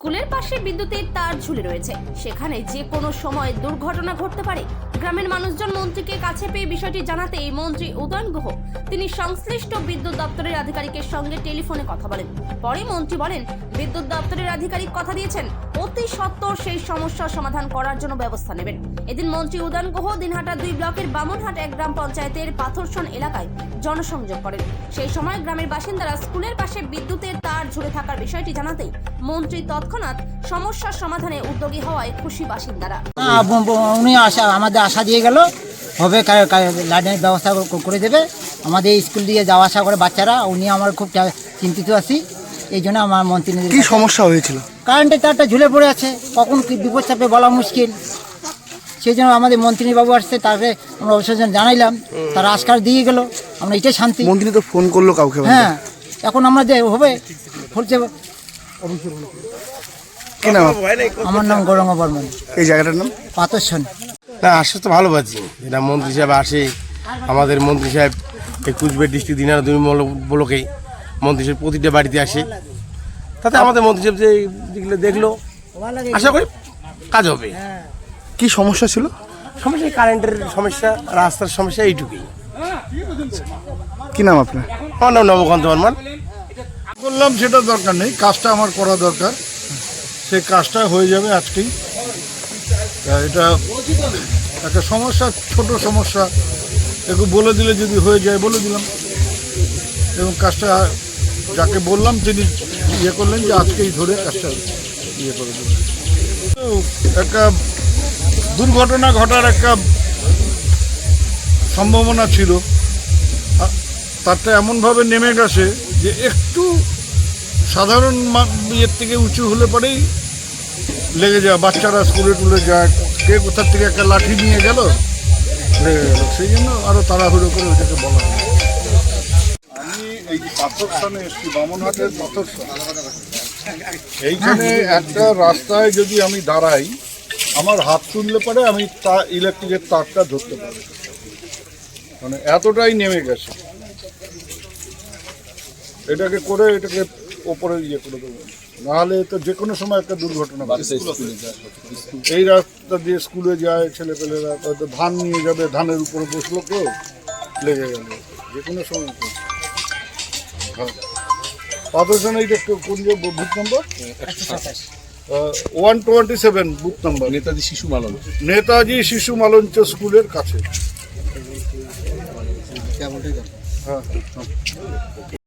স্কুলের পাশে বিদ্যুতের তার ঝুলে রয়েছে। সেখানে যে কোনো সময় দুর্ঘটনা ঘটতে পারে। গ্রামের মানুষজন মন্ত্রীকে কাছে পেয়ে বিষয়টি জানাতে এই মন্ত্রী উদয়ন গুহ, তিনি সংশ্লিষ্ট বিদ্যুৎ দপ্তরের আধিকারিকের সঙ্গে টেলিফোনে কথা বলেন। পরে মন্ত্রী বলেন, বিদ্যুৎ দপ্তরের আধিকারিক কথা দিয়েছেন, অতি সত্বর সেই সমস্যার সমাধান করার জন্য ব্যবস্থা নেবেন। এদিন মন্ত্রী উদয়ন গুহ দিনহাটা দুই ব্লকের বামনহাট এক গ্রাম পঞ্চায়েতের পাথরসন এলাকায় জনসংযোগ করেন। সেই সময় গ্রামের বাসিন্দারা স্কুলের পাশে বিদ্যুতের তার ঝুলে থাকার বিষয়টি জানাতেই মন্ত্রী তৎক্ষণাৎ সমস্যার সমাধানে উদ্যোগী হওয়ায় খুশি বাসিন্দারা। উনি আমাদের আশা দিয়ে গেল। হবে লাইনের ব্যবস্থা করে দেবে। আমাদের এই স্কুল দিয়ে যাওয়া আসা করে বাচ্চারা উনি আমার খুব চিন্তিত আছি। এই জন্য আমার মন্ত্রী কি সমস্যা হয়েছিল? কারেন্টের তারটা ঝুলে পড়ে আছে। কখন কি বিপদ চাপে বলা মুশকিল। সেই জন্য আমাদের মন্ত্রী বাবু আসছে তাকে আমরা অবসর জানাইলাম। তারা আজকার দিয়ে গেল। আমরা এটাই শান্তি। মন্ত্রী তো ফোন করল কাউকে হ্যাঁ এখন আমরা যে হবে নাম? আমার নাম গৌরঙ্গ বর্মন। এই জায়গাটার নাম? পাতর্ষণ না আসে তো ভালো পাচ্ছি এটা মন্ত্রী সাহেব আসে আমাদের মন্ত্রী সাহেব এই কুচবিহার ডিস্ট্রিক্ট দিনার দুই ব্লকে মন্ত্রী সাহেব প্রতিটা বাড়িতে আসে। তাতে আমাদের মন্ত্রী সাহেব যে যেগুলো দেখল আশা করি কাজ হবে। কি সমস্যা ছিল? সমস্যা কারেন্টের সমস্যা রাস্তার সমস্যা এইটুকুই। কি নাম আপনার? আমার নাম নবকান্ত বর্মান। করলাম সেটা দরকার নেই কাজটা আমার করা দরকার। সেই কাজটা হয়ে যাবে আজকেই। তা এটা একটা সমস্যা, ছোট সমস্যা। একটু বলে দিলে যদি হয়ে যায়, বলে দিলাম। এবং কাজটা যাকে বললাম, তিনি ইয়ে করলেন যে আজকেই ধরে কাজটা ইয়ে করে দেবেন তো একটা দুর্ঘটনা ঘটার একটা সম্ভাবনা ছিল। তারটা এমনভাবে নেমে গেছে যে একটু সাধারণ ইয়ের থেকে উঁচু হলে পরেই লেগে যায় বাচ্চারা স্কুলে টুলে যায় কে কোথার থেকে একটা লাঠি নিয়ে গেল লেগে গেল। সেই জন্য আরও তাড়াহুড়ো করে ওইটাকে বলা হয়। আমি এই পাথর স্থানে এসছি বামনহাটের পাথর এইখানে একটা রাস্তায় যদি আমি দাঁড়াই আমার হাত তুললে পরে আমি তা ইলেকট্রিকের তারটা ধরতে পারি মানে এতটাই নেমে গেছে। এটাকে করে এটাকে ওপরে ইয়ে করে দেবো। নাহলে তো যে কোনো সময় একটা দুর্ঘটনা ঘটে। এই রাস্তা দিয়ে স্কুলে যায় ছেলেপেলেরা হয়তো ধান নিয়ে যাবে ধানের উপরে বসল কেউ লেগে গেল। যে কোনো সময়। হ্যাঁ। পাদর্শন এইটা কোন যে booth number one twenty seven booth number Netaji Shishu Malancha. Netaji শিশু মালঞ্চ স্কুলের কাছে। হ্যাঁ হ্যাঁ।